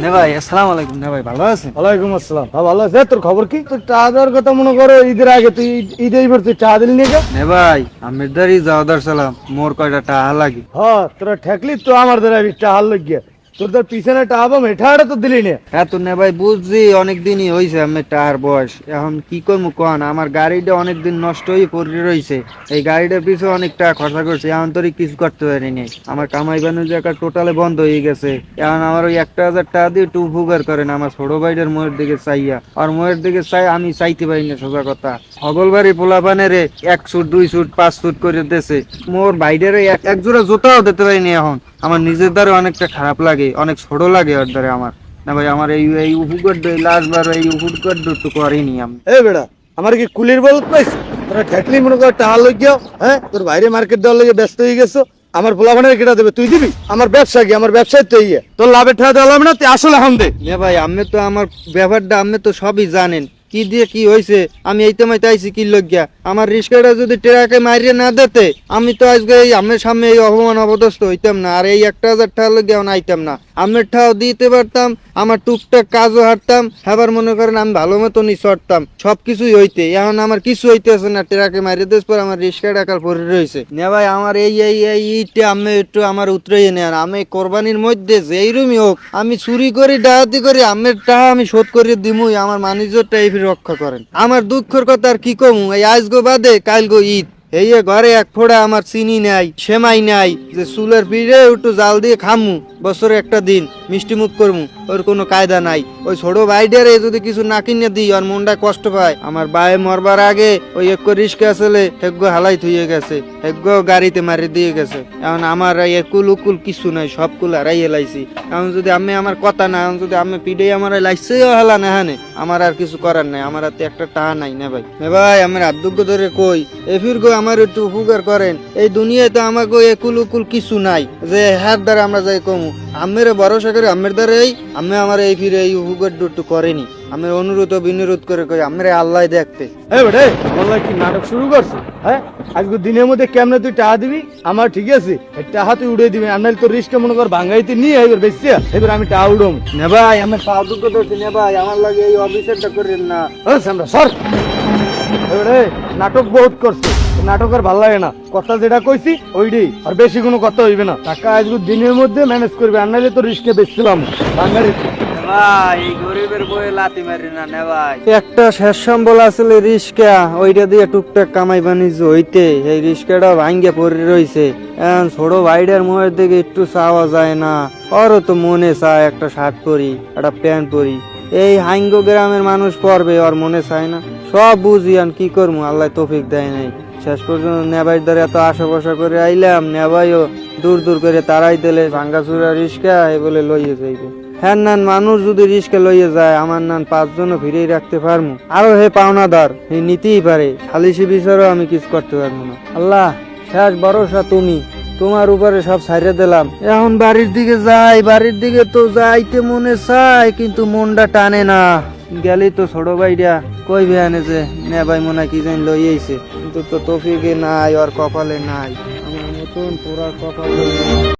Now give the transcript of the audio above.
নে ভাই আসসালামু আলাইকুম। নে ভাই ভালো আছেন? ওয়ালাইকুম আসসালাম। হ্যাঁ ভালো আছে। তোর খবর কি? তোর চা দেওয়ার কথা মনে করো ঈদের আগে তুই ঈদ- এবার তুই চা দিলি নিয়ে নে ভাই আমের দারি মোর কয়টা টাহা লাগে হ তোরা ঠেকলি তো আমার দ্বারা টাহার লাগিয়া। তোর পিছনে টাহাবো মেঠাটা তো দিলি না। হ্যাঁ তো নে ভাই, বুঝছি অনেক দিনই হয়েছে আমার টাহার বয়স। এখন কি করব কন, আমার গাড়িটা অনেক দিন নষ্ট হয়ে পড়ে রয়েছে এই গাড়িটার পিছনে অনেক টাকা খরচা করছে, এখন তোর কিছু করতে পারিনি আমার কামাই বানু জায়গা টোটালে বন্ধ হয়ে গেছে। এখন আমার ওই একটা হাজার টাকা দিয়ে টু ফুগার করেন আমার ছোট ভাইটার মোয়ের দিকে চাইয়া। আর মোয়ের দিকে চাই, আমি চাইতে পারি না, সোজা কথা। হগলবাড়ি পোলাপানের এক সুট, দুই সুট, পাঁচ সুট করে দিতেছে। মোর ভাইটারে এক এক জোড়া জুতাও দিতে পারিনি এখন। আমার নিজের দ্বারা অনেকটা খারাপ লাগে অনেক ছোট লাগে ওর দ্বারা আমার। না ভাই আমার এই এই উপুকর লাস্ট বার এই উপুকর তো করিনি আমি। এ বেড়া আমার কি কুলির বলত পাইছ তোরা ঠেকলি মনে কর টাহা লাগিয়া হ্যাঁ? তোর বাইরে মার্কেট দেওয়ার লাগে ব্যস্ত হয়ে গেছো। আমার পোলাপানের কেটা দেবে? তুই দিবি? আমার ব্যবসা কি? আমার ব্যবসায় তো ইয়ে। তোর লাভের ঠেয়া দেওয়া না? তুই আসলে হাম দে। ভাই আপনি তো আমার ব্যাপারটা আপনি তো সবই জানেন। কি দিয়ে কি হয়েছে আমি এই তোমায় তাইছি কি লজ্ঞা আমার রিস্কাটা যদি ট্রাকে মারিয়ে না দিতে, আমি তো আজকে এই আমের সামনে এই অপমান অপদস্থ হইতাম না, আর এই একটা হাজার টাকা লজ্ঞা আমি আইতাম না। আমের ঠাও দিতে পারতাম, আমার টুকটাক কাজও হারতাম আবার মনে করেন আমি ভালো মতনই চড়তাম, সবকিছুই হইতে। এখন আমার কিছু হইতেছে না, ট্রাকে মারিয়ে দেশ পর আমার রিস্কা টাকার পরে রয়েছে নে ভাই, আমার এই এই এই ইটে আমি একটু আমার উতরাইয়ে নেন আমি কোরবানির মধ্যে যেই রুমই হোক, আমি চুরি করি ডাহাতি করি, আমের টাকা আমি শোধ করে দিমুই, আমার মানিজ্যটা এই রক্ষা করেন। আমার দুঃখের কথা আর কি কমু? এই আজগো বাদে কালগো ঈদ। এই ঘরে এক ফোড়া আমার চিনি নাই, সেমাই নাই, যে চুলের পিড়ে একটু জাল দিয়ে খামু, বছরে একটা দিন। মিষ্টি মুখ করমু, ওর কোনো কায়দা নাই। ওই ছোট ভাইডারে যদি কিছু না কিনে দিই আর মনটা কষ্ট পায়। আমার বায়ে মরবার আগে ওই এক রিস্কে আসলে হেগ্য হালাই থুয়ে গেছে হেগ্য গাড়িতে মারি দিয়ে গেছে। এখন আমার একুল উকুল কিছু নাই, সব কুল হারাই এলাইছি। এখন যদি আমি আমার কথা না, এখন যদি আমি পিড়ে আমার লাইছেও হেলা না হানে, আমার আর কিছু করার নাই, আমার হাতে একটা টাকা নাই না ভাই। এ ভাই, আমার আব্দুগ্য ধরে কই এফির গো আমার একটু উপকার করেন। এই দুনিয়াতে আমাকে একুল উকুল কিছু নাই, যে হ্যার দ্বারা আমরা যাই কমু। আমের ভরসা করে আমের দ্বারাই আমি আমার এই ফিরে এই উপকার একটু করেনি। আমি অনুরোধ ও বিনুরোধ করে কই আমরা আল্লাহ দেখতে। কি নাটক শুরু করছে? হ্যাঁ? আজকে দিনের মধ্যে কেমনে তুই টাহা দিবি? আমার ঠিক আছে এই টাহা তুই উড়ে দিবি আর নাহলে তোর রিস্কে মনে কর ভাঙ্গাইতে নিয়ে এবার বেশি এবার আমি টাহা উড়ম নে ভাই আমার পা দুঃখ ধরছি নে ভাই আমার লাগে এই অফিসারটা করেন না। সর। এবারে নাটক বহুত করছে। নাটক আর ভালো লাগে না। কথা যেটা কইছি ওইটাই আর বেশি কোনো কথা হইবে না। টাকা আজকে দিনের মধ্যে ম্যানেজ করবে আর নাহলে তো রিস্কে বেচছিলাম। বাঙালি। ভাই গরিবের বয়ে লাতি মারি না নে ভাই। একটা শেষ সম্বল আসলে রিস্কা ওইটা দিয়ে টুকটাক কামাই বাণিজ্য হইতে। এই রিস্কাটা ভাঙ্গে পড়ে রইছে। এখন ছোট দিকে একটু চাওয়া যায় না। ওরও তো মনে চায় একটা শার্ট পরি একটা প্যান্ট পরি। এই হাইঙ্গ গ্রামের মানুষ পড়বে ওর মনে চায় না। সব বুঝি আর কি করব? আল্লাহ তৌফিক দেয় নাই। শেষ পর্যন্ত নেবাই ধরে এত আশা বসা করে আইলাম, নেবাইও দূর দূর করে তারাই দিলে ভাঙ্গাচুরা রিস্কা, এ বলে লইয়ে যাইবে। হ্যাঁ নান মানুষ যদি রিস্কে লইয়ে যায়, আমার নান পাঁচজনও ফিরেই রাখতে পারমু। আরও হে পাওনাদার হে নিতেই পারে সালিশি বিচারও আমি কিছু করতে পারব না। আল্লাহ, শেষ ভরসা তুমি। তোমার উপরে সব ছাইড়ে দিলাম। এখন বাড়ির দিকে যাই, বাড়ির দিকে তো যাইতে মনে চায়, কিন্তু মনটা টানে না। গেলি তো ছোট ভাইটা কই বেয়ানে যে নে ভাই মনে কি জানি লই আইছে। কিন্তু তো তফিকে নাই, আর কপালে নাই। আমার মতন পুরা কপালে